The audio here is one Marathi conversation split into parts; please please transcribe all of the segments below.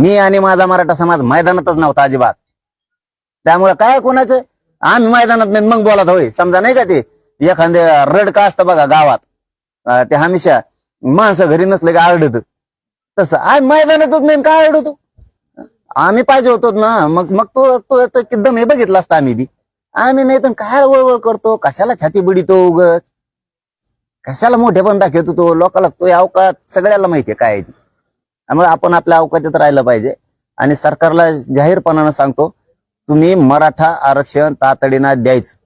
मी आणि माझा मराठा समाज मैदानातच नव्हता अजिबात. त्यामुळे काय कोणाचं? आम्ही मैदानात नाही मग बोलत होय. समजा नाही का ते? एखादे रड का असतं बघा गावात. ते हमेशा माणसं घरी नसले का आरडत. तसं आम्ही मैदानातच नाही काय आरडतो? आम्ही पाहिजे होतो ना. मग मग तो तो तो हे बघितलं असतं आम्ही बी. आम्ही नाही तर काय वळवळ करतो? कशाला छाती बिडीतो उगत कशाला मोठे पण दाखवतो तो? लोकाला तो अवकात सगळ्याला माहितीये काय आहे ती. त्यामुळे आपण आपल्या अवकाशात राहिलं पाहिजे. आणि सरकारला जाहीरपणानं सांगतो तुम्ही मराठा आरक्षण तातडीनं द्यायचं.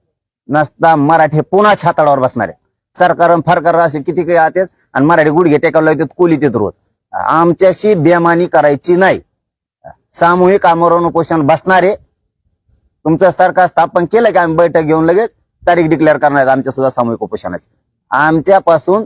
नसता मराठे पुन्हा छाताडावर बसणार आहे. सरकार फरकार असे किती काही आते आणि मराठी गुडघे टेकायला येतात कोली येतात रोज. आमच्याशी बेमानी करायची नाही. सामूहिक आमरण उपोषण बसणारे तुमचं सरकार स्थापन केलं की आम्ही बैठक घेऊन लगेच तारीख डिक्लेअर करणार आहेत आमच्या सुद्धा सामूहिक उपोषणाची. आमच्यापासून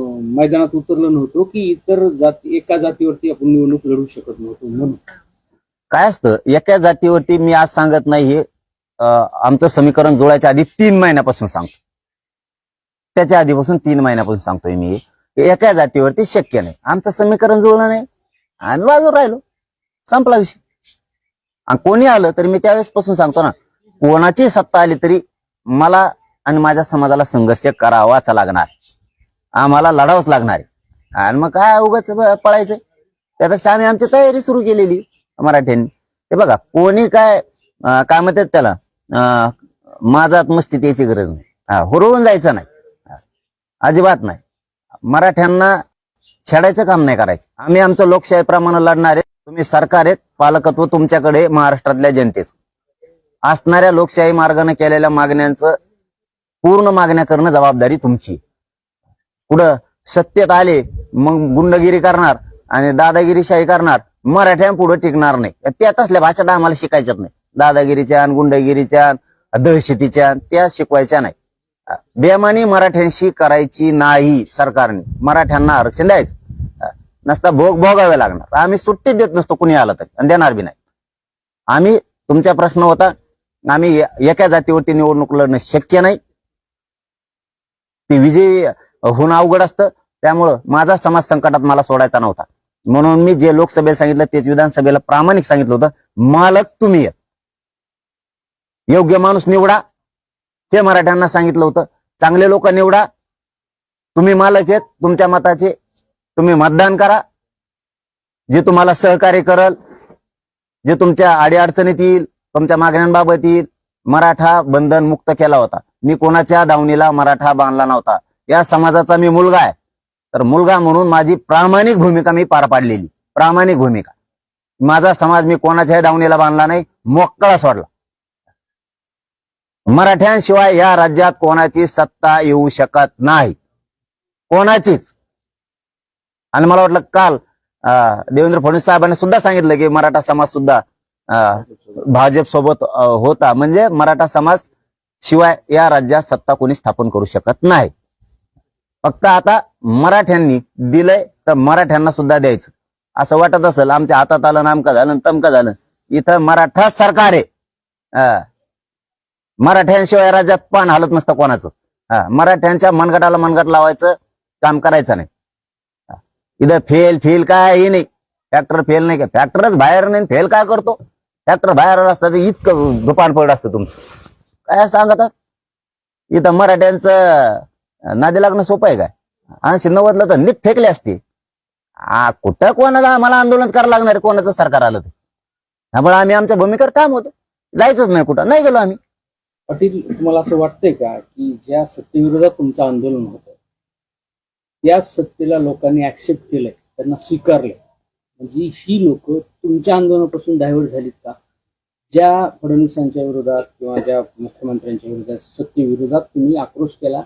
मैदानात उतरलो नव्हतो की इतर जाती एका जातीवरती आपण निवडणूक लढू शकत नव्हतो म्हणून. काय असतं? एका जातीवरती मी आज सांगत नाही हे. आमचं समीकरण जुळायच्या आधी तीन महिन्यापासून सांगतो. त्याच्या आधीपासून तीन महिन्यापासून सांगतोय मी एका जातीवरती शक्य नाही. आमचं समीकरण जुळलं नाही. आम्ही बाजूला राहिलो. संपला विषय. आणि कोणी आलं तरी मी त्यावेळेस पासून सांगतो ना कोणाची सत्ता आली तरी मला आणि माझ्या समाजाला संघर्ष करावाच लागणार. आम्हाला लढावंच लागणार आहे. आणि मग काय उगाच पळायचं? त्यापेक्षा आम्ही आमची तयारी सुरू केलेली मराठ्यांनी. हे बघा कोणी काय काय म्हणतात त्याला? माझा माझात मस्ती गरज नाही. हा, हुरळून जायचं नाही. अजिबात नाही. मराठ्यांना छेडायचं काम नाही करायचं. आम्ही आमचं लोकशाहीप्रमाणे लढणार आहे. तुम्ही सरकार आहेत पालकत्व तुमच्याकडे महाराष्ट्रातल्या जनतेच. असणाऱ्या लोकशाही मार्गाने केलेल्या मागण्यांचं पूर्ण मागण्या करणं जबाबदारी तुमची पुढं सत्तेत आले मग गुंडगिरी करणार आणि दादागिरीशाही करणार मराठ्या पुढे टिकणार नाही. त्या तसल्या भाषा आम्हाला शिकायच्याच नाही. दादागिरीच्या आणि गुंडगिरीच्या दहशतीच्या त्या शिकवायच्या नाही. बेमानी मराठ्यांशी करायची नाही सरकारने. मराठ्यांना आरक्षण द्यायचं. नसता भोग भोगावे लागणार. आम्ही सुट्टी देत नसतो कुणी आलं तरी. आणि देणार बी नाही. आम्ही तुमचा प्रश्न होता आम्ही एका जातीवरती निवडणूक लढणं शक्य नाही. ते विजयी होणं अवघड असतं. त्यामुळं माझा समाज संकटात मला सोडायचा नव्हता. म्हणून मी जे लोकसभेला सांगितलं तेच विधानसभेला प्रामाणिक सांगितलं होतं. मालक तुम्ही योग्य माणूस निवडा. हे मराठ्यांना सांगितलं होतं. चांगले लोक निवडा. तुम्ही मालक आहेत तुमच्या मताचे. तुम्ही मतदान करा. जे तुम्हाला सहकार्य करल जे तुमच्या अडीअडचणीत येईल तुमच्या मागण्यांबाबत येईल मराठा बंधन मुक्त केला होता. मी कोणाच्या दावणीला मराठा बांधला नव्हता. या समाजाचा मी मुलगा आहे. तर मुलगा म्हणून माझी प्रामाणिक भूमिका मी पार पाडलेली. प्रामाणिक भूमिका. माझा समाज मी कोणाच्याही दावणीला बांधला नाही मोकळा सोडला. मराठ्यांशिवाय या राज्यात कोणाची सत्ता येऊ शकत नाही. कोणाचीच. आणि मला वाटलं काल अं, देवेंद्र फडणवीस साहेबांनी सुद्धा सांगितलं की मराठा समाज सुद्धा अं, भाजप सोबत होता. म्हणजे मराठा समाज शिवाय या राज्यात सत्ता कोणी स्थापन करू शकत नाही. फक्त आता मराठ्यांनी दिलंय तर मराठ्यांना सुद्धा द्यायचं. असं वाटत असेल आमच्या हातात आलं नामका झालं तमका झालं. इथं मराठा सरकार आहे. मराठ्यांशिवाय राज्यात पान हालत नसतं कोणाचं. हा, मराठ्यांच्या मनगटाला मनगट लावायचं काम करायचं नाही. इथं फेल फेल काय हे नाही. फॅक्टर फेल नाही का? फॅक्टरच बाहेर नाही फेल काय करतो? फॅक्टर बाहेर असतं इतकं दुपान असतं तुमचं. काय सांगतात इथं मराठ्यांचं नादी लागणं सोपं आहे काय? ऐंशी नव्वदला तर नीट फेकले असते. कुठं कोणाला मला आंदोलन करायला लागणार कोणाचं सरकार आलं ते त्यामुळे आम्ही आमच्या भूमिकेवर काम होतं. जायचंच नाही कुठं. नाही गेलो आम्ही. पाटील तुम्हाला असं वाटतंय का की ज्या सत्तेविरोधात तुमचं आंदोलन होतं त्या सत्तेला लोकांनी ऍक्सेप्ट केलंय त्यांना स्वीकारलंय? म्हणजे ही लोक तुमच्या आंदोलनापासून डायव्हर्ट झालीत का? ज्या फडणवीसांच्या विरोधात किंवा ज्या मुख्यमंत्र्यांच्या विरोधात सत्तेविरोधात तुम्ही आक्रोश केला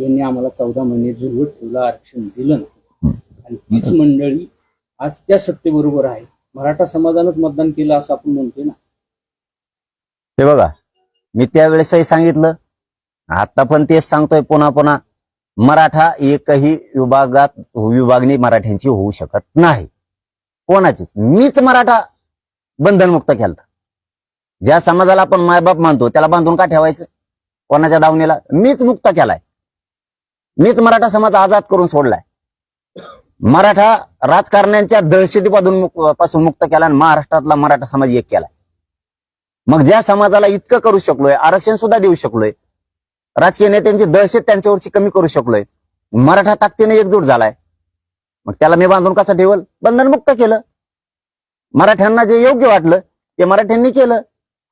यांनी आम्हाला चौदा महिने झुलवत ठेवलं आरक्षण दिलं नाही. आणि तीच मंडळी आज त्या सत्तेबरोबर आहे. मराठा समाजानंच मतदान केलं असं आपण म्हणतोय ना. हे बघा मी त्यावेळेसही सांगितलं आता पण तेच सांगतोय पुन्हा पुन्हा मराठा एकही विभागात विभागणी मराठ्यांची होऊ शकत नाही. कोणाचीच. मीच मराठा बंधनमुक्त केलता. ज्या समाजाला आपण मायबाप मानतो त्याला बांधून का ठेवायचं? कोणाच्या दावणीला? मीच मुक्त केलाय. मीच मराठा समाज आजाद करून सोडलाय. मराठा राजकारण्यांच्या दहशतीपासून पासून मुक्त केला आणि महाराष्ट्रातला मराठा समाज एक केलाय मग ज्या समाजाला इतकं करू शकलोय आरक्षण सुद्धा देऊ शकलोय राजकीय नेत्यांची दहशत त्यांच्यावरची कमी करू शकलोय मराठा ताकदीने एकजूट झालाय मग त्याला मी बांधून कसं ठेवल? बंधनमुक्त केलं. मराठ्यांना जे योग्य वाटलं ते मराठ्यांनी केलं.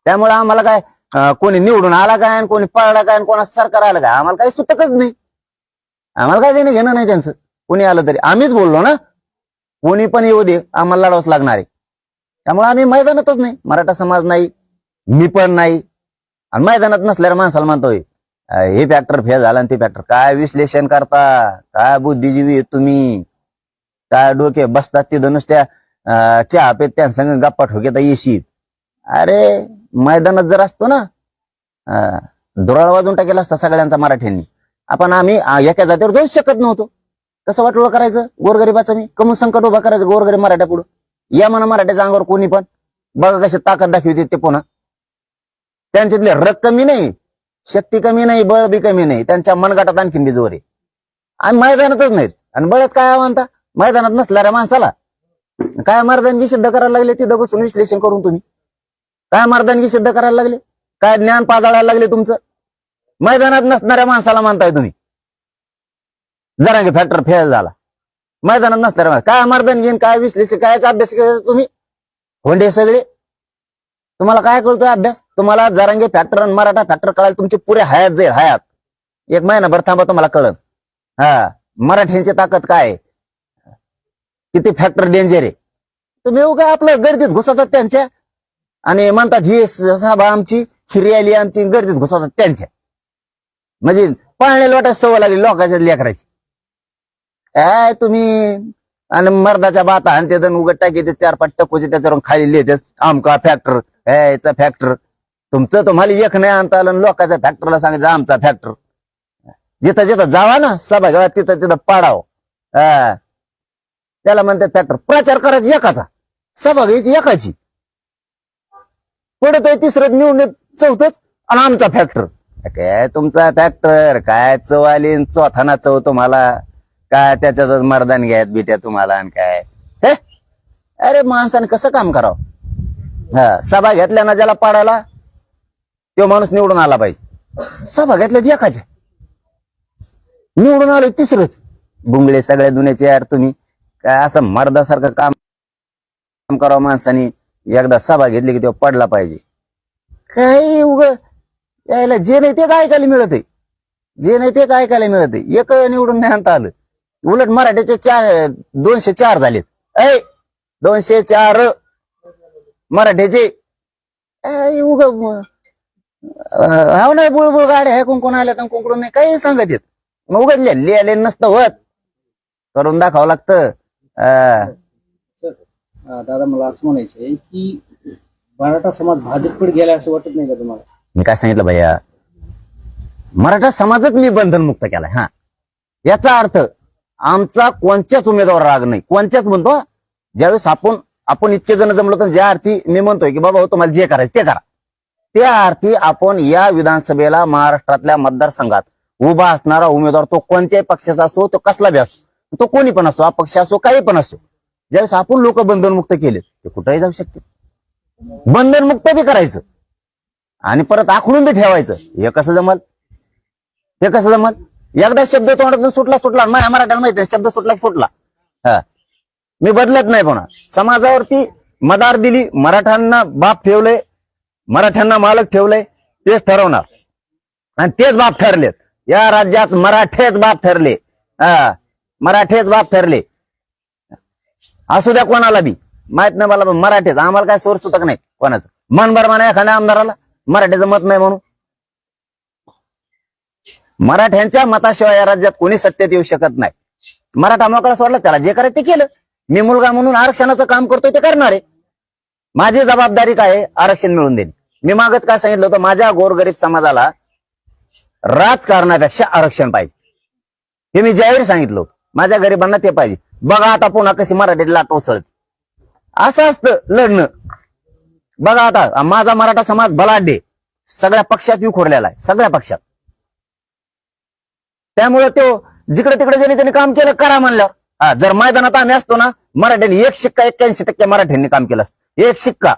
त्यामुळे आम्हाला काय कोणी निवडून आला काय आणि कोणी पळला काय आणि कोणाचं सरकार आलं काय? आम्हाला काही सुटकच नाही. आम्हाला काय देणं घेणं नाही त्यांचं. कोणी आलं तरी. आम्हीच बोललो ना. कोणी पण येऊ दे आम्हाला लढावंच लागणार आहे. त्यामुळे आम्ही मैदानातच नाही. मराठा समाज नाही. मी पण नाही. आणि मैदानात नसल्यावर माणसाला म्हणतोय हे फॅक्टर फेल झाला आणि ते फॅक्टर काय विश्लेषण करता? काय बुद्धिजीवी तुम्ही? काय डोके बसतात तिथं नुसत्या अं, चहा पेत त्यांसंग गप्पा ठोकेता येशीत अरे मैदानात जर असतो ना दुराळ वाजून टाकेला असता सगळ्यांचा मराठ्यांनी. आपण आम्ही एका जातीवर जाऊच शकत नव्हतो. कसं वाटोळं करायचं? गोरगरिबाचं मी. कमून संकट उभा करायचं गोरगरीब मराठ्या पुढं. या म्हणा मराठ्याच्या अंगावर कोणी पण. बघा कशी ताकद दाखवते ते पुन्हा. त्यांच्यातले रग कमी नाही शक्ती कमी नाही बळ बी कमी नाही. त्यांच्या मनगटात आणखीन बी जोर आहे. आणि मैदानातच नाहीत. आणि बळच काय म्हणता मैदानात नसणाऱ्या माणसाला. काय मर्दानगी सिद्ध करायला लागले तिथं बसून विश्लेषण करून तुम्ही? काय मर्दानगी सिद्ध करायला लागले? काय ज्ञान पाजाळायला लागले तुमचं? मैदानात नसणाऱ्या माणसाला मानताय तुम्ही. जरांगे फॅक्टर फेल झाला. मैदानात नसणाऱ्या काय मर्दन घेईन काय विश्लेषण काय अभ्यास केला तुम्ही? होंडे सगळे? तुम्हाला काय कळतोय अभ्यास? तुम्हाला जरांगे फॅक्टर आणि मराठा फॅक्टर कळायला तुमची पुरे हयात जाईल हयात. एक महिनाभर थांबा तुम्हाला कळत हा मराठ्यांची ताकद काय किती फॅक्टर डेंजर आहे? तुम्ही येऊ काय आपलं गर्दीत घुसतात त्यांच्या. आणि म्हणतात ही सभा आमची ही रॅली आमची गर्दीत घुसतात त्यांच्या. म्हणजे पाळण्या लोटायची सवय लागली लोकांच्या लेकराची. काय तुम्ही आणि मर्दाच्या बाता आणि ते उघड टाकी ते चार पाच टक्कोचे त्याच्यावरून खाली लिहितात आमका फॅक्टर याचा फॅक्टर तुमचं तुम्हाला एक नाही आणता आलं आणि लोकांच्या फॅक्टरला सांगायचं आमचा फॅक्टर जिथं जिथं जावा ना सभा घ्यावा तिथं तिथं पाडाव. हा. त्याला म्हणतात फॅक्टर प्रचार करायचा एकाचा. सभा घ्यायची एकाची. पुढे तो तिसरं निवडून चौथच आणि आमचा फॅक्टर काय तुमचा फॅक्टर काय चव आली चौथाना चव तुम्हाला? काय त्याच्यातच मर्दान घ्यायत बिट्या तुम्हाला आणि काय? हे? अरे माणसाने कसं काम करावं? हा सभा घेतल्या ना ज्याला पाडायला तो माणूस निवडून आला पाहिजे. सभा घेतल्या एकाच्या. निवडून आलो तिसरंच. बुंगळे सगळ्या दुन्याचे यार तुम्ही. काय असं मर्दासारखं काम काम करावं माणसाने? एकदा सभा घेतली की तो पडला पाहिजे. काही उग त्याला जे नाही तेच ऐकायला मिळत आहे जे नाही तेच ऐकायला मिळत आहे एक निवडून नाही आणता आलं. उलट मराठीचे चार दोनशे चार झालेत. ऐ दोनशे चार. मराठीचे. उग हा नाही बुळबुळ गाड्या आहे कोण कोण आल्या तर कुंकडून नाही काही सांगत येत. मग उघडले लिहिले नसतं होत करून दाखवावं लागतं. दादा मला असं म्हणायचंय आहे की मराठा समाज भाजपकडे गेला असं वाटत नाही का तुम्हाला? मी काय सांगितलं भैया? मराठा समाजच मी बंधनमुक्त केलाय हा. याचा अर्थ आमचा कोणत्याच उमेदवार राग नाही. कोणत्याच म्हणतो ज्यावेळेस आपण आपण इतके जण जमलो तर ज्या अर्थी मी म्हणतोय की बाबा हो तुम्हाला जे करायचं ते करा. त्या अर्थी आपण या विधानसभेला महाराष्ट्रातल्या मतदारसंघात उभा असणारा उमेदवार तो कोणत्याही पक्षाचा असो तो कसला बी असो तो कोणी पण असो अपक्ष असो काही पण असो ज्यावेळेस आपण लोक बंधनमुक्त केले ते कुठेही जाऊ शकते. बंधनमुक्त बी करायचं. आणि परत आखडून बी ठेवायचं. हे कसं जमल? हे कसं जमल? एकदा शब्द तोंडातून सुटला सुटला. माझ्या मराठ्याला माहिती शब्द सुटला की सुटला. हा. मी बदलत नाही पुन्हा समाजावरती मदार दिली मराठ्यांना बाप ठेवलंय मराठ्यांना मालक ठेवलंय तेच ठरवणार. आणि तेच बाप ठरलेत. या राज्यात मराठेच बाप ठरले. हा. मराठेच बाप ठरले. असू द्या कोणाला बी. माहीत नाही मला पण मराठीच. आम्हाला काय सोर्स सुतक नाही कोणाचं. मन भर म्हणा एखाद्या आमदाराला. मराठीचं मत नाही म्हणून. मराठ्यांच्या मताशिवाय या राज्यात कोणी सत्तेत येऊ शकत नाही. मराठा मोकळा सोडला त्याला जे करायचं ते केलं. मी मुलगा म्हणून आरक्षणाचं काम करतोय ते करणार आहे. माझी जबाबदारी काय आहे? आरक्षण मिळवून देणे मी मागच काय सांगितलं होतं? माझ्या गोरगरीब समाजाला राजकारणापेक्षा आरक्षण पाहिजे. हे मी जाहीर सांगितलं होतं. माझ्या गरिबांना ते पाहिजे. बघा आता पुन्हा कशी मराठीत लाट उसळते. असं असतं लढणं. बघा आता माझा मराठा समाज बलाढ्य सगळ्या पक्षात विखुरलेला आहे सगळ्या पक्षात. त्यामुळे तो जिकडे तिकडे ज्याने त्याने काम केलं करा म्हणल्यावर. जर मैदानात आम्ही असतो ना मराठ्यांनी एक शिक्का एक्क्याऐंशी टक्के मराठ्यांनी काम केलं असतं. एक शिक्का.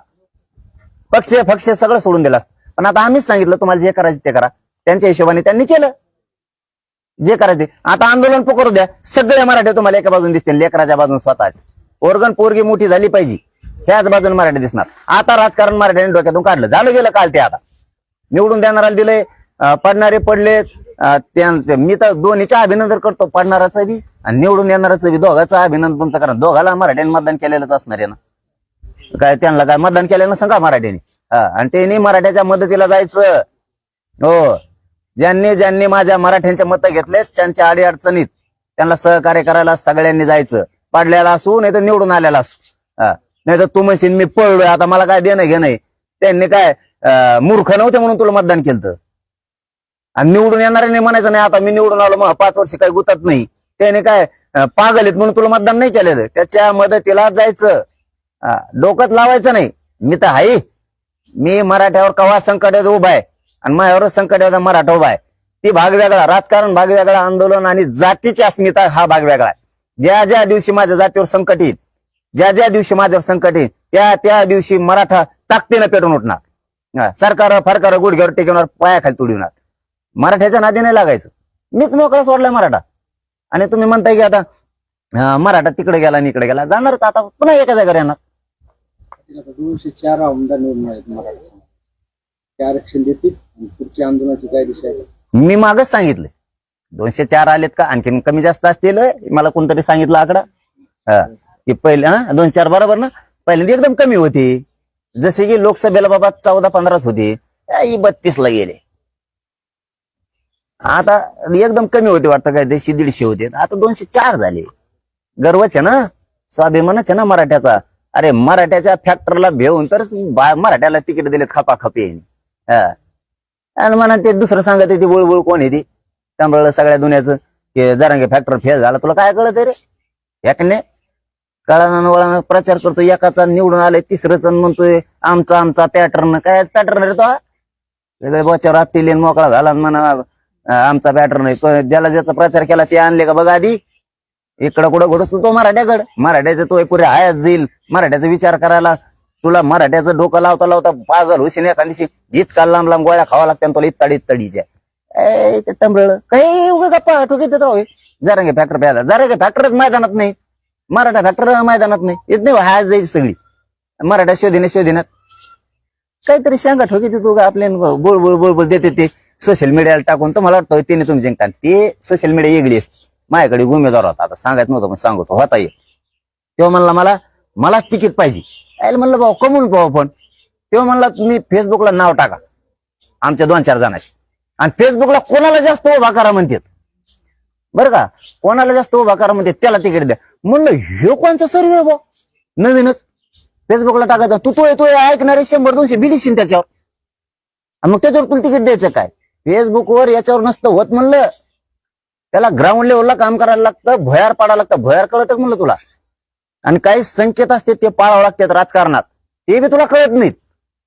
पक्ष पक्ष सगळं सोडून दिलं असतं. पण आता आम्हीच सांगितलं तुम्हाला जे करायचं ते करा. त्यांच्या हिशोबाने त्यांनी केलं. जे करायचे आता आंदोलन पकडू द्या. सगळे मराठी तुम्हाला एका बाजून दिसतील लेकराच्या बाजून स्वतःचे. ओरगन पोरगी मोठी झाली पाहिजे. त्याच बाजून मराठी दिसणार. आता राजकारण मराठ्याने डोक्यातून काढलं. झालं गेलं काल ते आता. निवडून देणाऱ्याला दिले पडणारे पडले मी तर दोन्हीच्या अभिनंदन करतो पडणाराचं बी आणि निवडून येणाराचं बी. दोघांचं अभिनंदन तुमचं कारण दोघाला मराठ्याने मतदान केलेलंच असणार आहे ना. काय त्यांना काय मतदान केलं सांगा मराठ्याने? आणि त्यांनी मराठ्याच्या मदतीला जायचं. हो. ज्यांनी ज्यांनी माझ्या मराठ्यांच्या मत घेतले त्यांच्या अडीअडचणीत त्यांना सहकार्य करायला सगळ्यांनी जायचं. पडलेला असू नाही तर निवडून आलेला असू. नाही तर तू म्हणशील मी पळलोय आता मला काय देणं घेणं आहे. त्यांनी काय मूर्ख नव्हते म्हणून तुला मतदान केलं आणि निवडून येणाऱ्याने म्हणायचं नाही आता मी निवडून आलो मग पाच वर्ष काही गुतत नाही. त्याने काय पागल आहेत म्हणून तुला मतदान नाही केलेलं. त्याच्या मदतीला जायचं. डोकत लावायचं नाही. मी तर हाय मी मराठ्यावर कवा संकट उभा आहे? आणि माझ्यावर संकट मराठा उभा आहे. ती भाग वेगळा राजकारण भाग वेगळा आंदोलन आणि जातीची अस्मिता हा भाग वेगळा आहे. ज्या ज्या दिवशी माझ्या जातीवर संकट येईल ज्या ज्या दिवशी माझ्यावर संकट येईल त्या त्या दिवशी मराठा ताकदीनं पेटून उठणार. सरकार फरकार गुडघ्यावर टेकवणार पायाखाली तुडविणार मराठ्याच्या नादी नाही लागायचं. मीच मोकळा सोडलाय मराठा. आणि तुम्ही म्हणताय की आता मराठा तिकडे गेला आणि इकडे गेला. जाणारच आता पुन्हा एका जागेवर येणार. दोनशे चार आमदार निवडून आहेत मराठा ते आरक्षण देतील पुढच्या आंदोलनाची काय दिशा आहे? मी मागच सांगितलं. दोनशे चार आलेत का? आणखीन कमी जास्त असतील मला कोणतरी सांगितलं आकडा. हा. की पहिले हा? दोनशे चार बरोबर ना? पहिल्यांदा एकदम कमी होती. जसे की लोकसभेला बाबा चौदा पंधराच होती. बत्तीस ला गेले. आता एकदम कमी होते वाटतं काय? देशी दीडशे होते. आता दोनशे चार झाले. गर्वच आहे ना? स्वाभिमानच आहे ना मराठ्याचा? अरे मराठ्याच्या फॅक्टरला भेऊन तरच मराठ्याला तिकीट दिलेत खपा खपे आणि म्हणा ते दुसरं सांगत ते बुळबुळ कोण येते त्यामुळे सगळ्या दुनियाचं की जरांगे फॅक्टर फेल झाला. तुला काय कळत रे? नाही? काळानं वळानं प्रचार करतो एकाचा निवडून आलाय तिसरं आणि म्हणतोय आमचा आमचा पॅटर्न काय पॅटर्न रे तो? सगळे बोच्यावर आपटी मोकळा झाला म्हणा आमचा पॅटर्न आहे. तो ज्याला ज्याचा प्रचार केला ते आणले का बघा आधी? इकडं कुठं घडत तो मराठ्याकड. मराठ्याचा तो पुरे आयात जाईल. मराठ्याचा विचार करायला तुला मराठ्याचं डोकं लावता लावता पागल हुसेन एका दिवशी. इतका लांब लांब गोळ्या खावा लागत्या तुला इत्ताडी इत्ताडीच्या. ए ते टमरळ काही उगा गप्पा ठोकीत राहू? जरांगे फॅक्टर प्यायला. जरा फॅक्टरच मैदानात नाही. मराठा फॅक्टर मैदानात नाही. येत नाही हाय जाईल सगळी. मराठा शोधीने शोधीनात. काहीतरी सांगा ठोकी तू आपल्या बोळ बोळ बोळ बोळ देते ते. सोशल मीडियाला टाकून तर मला वाटतं त्याने तुम्ही जिंकता ते सोशल मीडिया वेगळी असते. माझ्याकडे उमेदवार होता आता सांगायचं नव्हतं पण सांगतो. होता ये तेव्हा म्हणला मला मलाच तिकीट पाहिजे. यायला म्हणलं भाऊ कमून पाहू पण तेव्हा म्हणला तुम्ही फेसबुकला नाव टाका. आमच्या दोन चार जणाशी. आणि फेसबुकला कोणाला जास्त उभा करा म्हणतात? बरं का? कोणाला जास्त उभा करा म्हणते त्याला तिकीट द्या. म्हणलं हे कोणचा सर्वे भाऊ नवीनच. फेसबुकला टाकायचं तू तो तो ऐकणारे शंभर दोनशे बिलीशील त्याच्यावर. मग त्याच्यावर तुला तिकीट द्यायचं काय? फेसबुकवर याच्यावर नसतं होत म्हणलं. त्याला ग्राउंड लेवलला काम करायला लागतं भयार पाडावं लागतं. भयार कळत म्हणलं तुला. आणि काही संकेत असते ते पाळावं लागतात राजकारणात. ते बी तुला कळत नाहीत.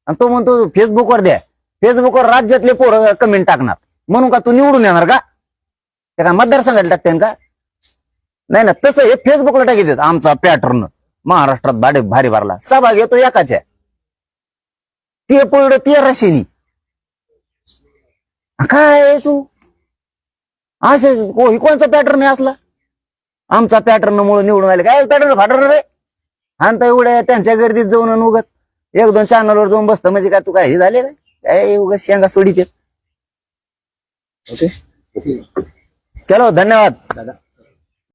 आणि तो म्हणतो फेसबुकवर द्या. फेसबुकवर राज्यातले पोरं कमेंट टाकणार. म्हणून का तू निवडून येणार का? ते काय मतदारसंघात टाकते का? नाही ना तसं हे फेसबुकला टाकी देत आमचा पॅटर्न महाराष्ट्रात भाडे भारी भरला. सहभाग येतो एकाच्या. ते पळलं ते रशिनी काय तू? असे कोणचा पॅटर्न आहे असला? आमचा पॅटर्न मुळे निवडून आले. काय पॅटर्न फाटर्न रे? आणता एवढ्या त्यांच्या गर्दीत जाऊन उगत एक दोन चॅनलवर जाऊन बसतं. म्हणजे काय तू काय हे झाले काय? काय उगत शेंगा सोडित ओके. चलो धन्यवाद। दादा।